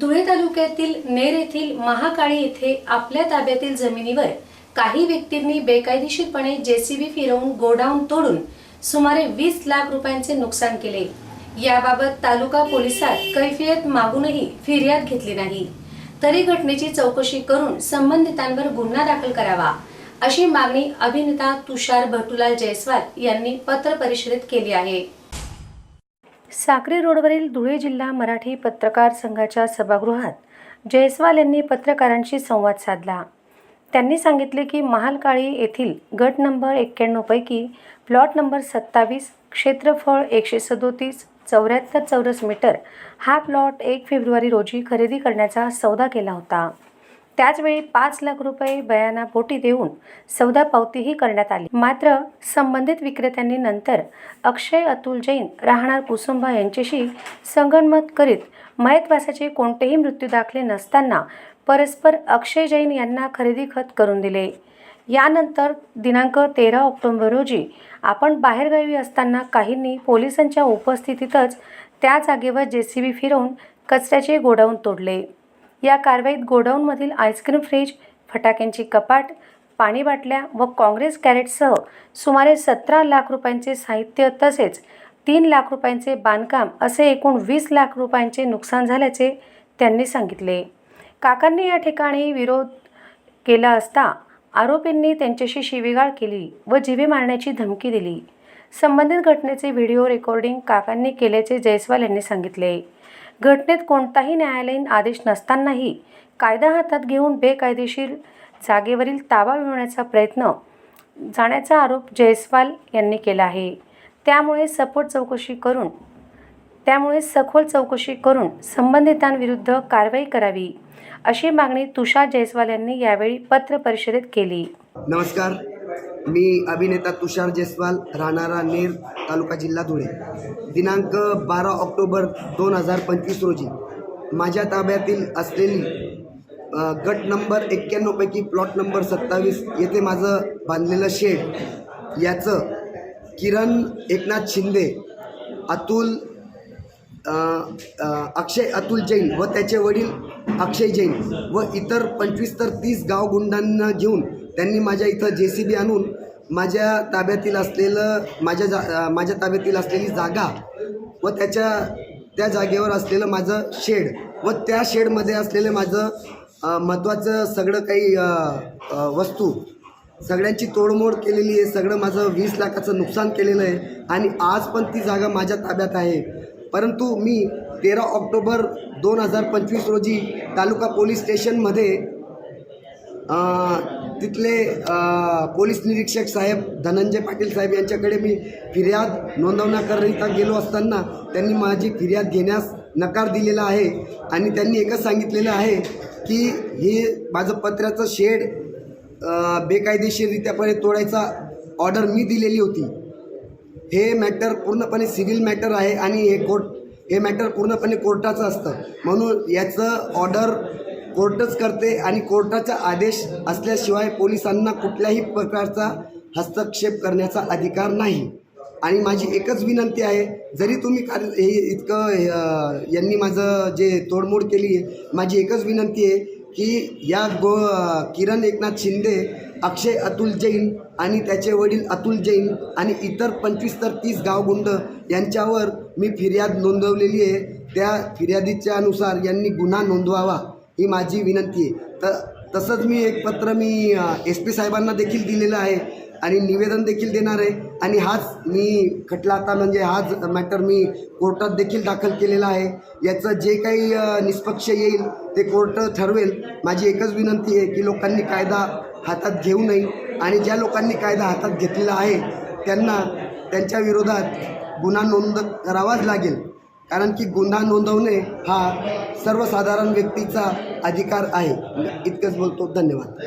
धुळे तालुक्यातील नेर येथील महाकाळी येथे आपल्या ताब्यातील जमिनीवर काही व्यक्तींनी बेकायदेशीरपणे जेसीबी फिरवून गोडाऊन तोडून सुमारे वीस लाख रुपयांचे नुकसान केले. याबाबत तालुका पोलिसात कैफियत मागूनही फिर्याद घेतली नाही. तरी घटनेची चौकशी करून संबंधितांवर गुन्हा दाखल करावा अशी मागणी अभिनेता तुषार भटुलाल जयस्वाल यांनी पत्र परिषदेत केली आहे. साक्री रोडवरील धुळे जिल्हा मराठी पत्रकार संघाच्या सभागृहात जयस्वाल यांनी पत्रकारांशी संवाद साधला. त्यांनी सांगितले की महालकाळी येथील गट नंबर एक्क्याण्णवपैकी प्लॉट नंबर सत्तावीस क्षेत्रफळ एकशे सदोतीस चौऱ्याहत्तर चौरस मीटर हा प्लॉट एक फेब्रुवारी रोजी खरेदी करण्याचा सौदा केला होता. त्याचवेळी पाच लाख रुपये बयाना पोटी देऊन सौदा पावतीही करण्यात आली. मात्र संबंधित विक्रेत्यांनी नंतर अक्षय अतुल जैन राहणार कुसुंबा यांच्याशी संगनमत करीत मयतवासाचे कोणतेही मृत्यू दाखले नसताना परस्पर अक्षय जैन यांना खरेदी खत करून दिले. यानंतर दिनांक तेरा ऑक्टोबर रोजी आपण बाहेरगावी असताना काहींनी पोलिसांच्या उपस्थितीतच त्या जागेवर जे सी बी फिरवून कचऱ्याचे गोडाऊन तोडले. या कारवाईत गोडाऊनमधील आईस्क्रीम फ्रीज फटाक्यांची कपाट पाणी बाटल्या व काँग्रेस कॅरेटसह सुमारे सतरा लाख रुपयांचे साहित्य तसेच तीन लाख रुपयांचे बांधकाम असे एकूण वीस लाख रुपयांचे नुकसान झाल्याचे त्यांनी सांगितले. काकांनी या ठिकाणी विरोध केला असता आरोपींनी त्यांच्याशी शिवीगाळ केली व जीवे मारण्याची धमकी दिली. संबंधित घटनेचे व्हिडिओ रेकॉर्डिंग काकांनी केल्याचे जयस्वाल यांनी सांगितले. घटनेत कोणताही न्यायालयीन आदेश नसतानाही कायदा हातात घेऊन बेकायदेशीर जागेवरील ताबा मिळवण्याचा प्रयत्न जाण्याचा आरोप जयस्वाल यांनी केला आहे. त्यामुळे सपोर्ट चौकशी करून त्यामुळे सखोल चौकशी करून संबंधितांविरुद्ध कारवाई करावी अशी मागणी तुषार जयस्वाल यांनी यावेळी पत्र परिषदेत केली. नमस्कार. मी अभिनेता तुषार जयस्वाल राहणारा नेर तालुका जिल्हा धुळे. दिनांक बारा ऑक्टोबर दोन हजार पंचवीस रोजी माझ्या ताब्यातील असलेली गट नंबर एक्क्याण्णवपैकी प्लॉट नंबर सत्तावीस येथे माझं बांधलेलं शेड याचं किरण एकनाथ शिंदे अतुल अक्षय अतुल जैन व त्याचे वडील अक्षय जैन व इतर पंचवीस तर तीस गावगुंडांना घेऊन त्यांनी माझ्या इथं जे सी बी आणून माझ्या ताब्यातील असलेलं माझ्या जा माझ्या ताब्यातील असलेली जागा व त्याच्या त्या जागेवर असलेलं माझं शेड व त्या शेडमध्ये असलेलं माझं महत्त्वाचं सगळं काही वस्तू सगळ्यांची तोडमोड केलेली आहे सगळं माझं वीस लाखाचं नुकसान केलेलं आहे आणि आज पण ती जागा माझ्या ताब्यात आहे. परंतु मी तेरा ऑक्टोबर दोन हजार पंचवीस रोजी तालुका पोलीस स्टेशनमध्ये तिथले पोलीस निरीक्षक साहेब धनंजय पाटील साहेब यांच्याकडे मी फिर्याद नोंदवण्याकरिता गेलो असताना त्यांनी माझी फिर्याद घेण्यास नकार दिलेला आहे. आणि त्यांनी एकच सांगितलेलं आहे की हे माझं पत्र्याचं शेड बेकायदेशीररित्यापणे तोडायचा ऑर्डर मी दिलेली होती. हे मॅटर पूर्णपणे सिव्हिल मॅटर आहे आणि हे कोर्ट हे मॅटर पूर्णपणे कोर्टाचं असतं. म्हणून याचं ऑर्डर कोर्टच करते आणि कोर्टाचा आदेश असल्याशिवाय पोलिसांना कुठल्याही प्रकारचा हस्तक्षेप करण्याचा अधिकार नाही. आणि माझी एकच विनंती आहे जरी तुम्ही कार हे इतकं यांनी माझं जे तोडमोड केली आहे माझी एकच विनंती आहे की या गो किरण एकनाथ शिंदे अक्षय अतुल जैन आणि त्याचे वडील अतुल जैन आणि इतर पंचवीस तर तीस गावगुंड यांच्यावर मी फिर्याद नोंदवलेली आहे. त्या फिर्यादीच्या अनुसार यांनी गुन्हा नोंदवावा. ही माझी विनंती आहे. तर तसंच मी एक पत्र मी एस पी साहेबांना देखील दिलेलं आहे आणि निवेदन देखील देणार आहे. आणि हाच मी खटला आता म्हणजे हाच मॅटर मी कोर्टात देखील दाखल केलेला आहे. याचं जे काही निष्पक्ष येईल ते कोर्ट ठरवेल. माझी एकच विनंती आहे की लोकांनी कायदा हातात घेऊ नये आणि ज्या लोकांनी कायदा हातात घेतलेला आहे त्यांना त्यांच्या विरोधात गुन्हा नोंद करावाच लागेल. कारण की गुन्हा नोंदवणे हा सर्वसाधारण व्यक्तीचा अधिकार आहे. इतकंच बोलतो. धन्यवाद.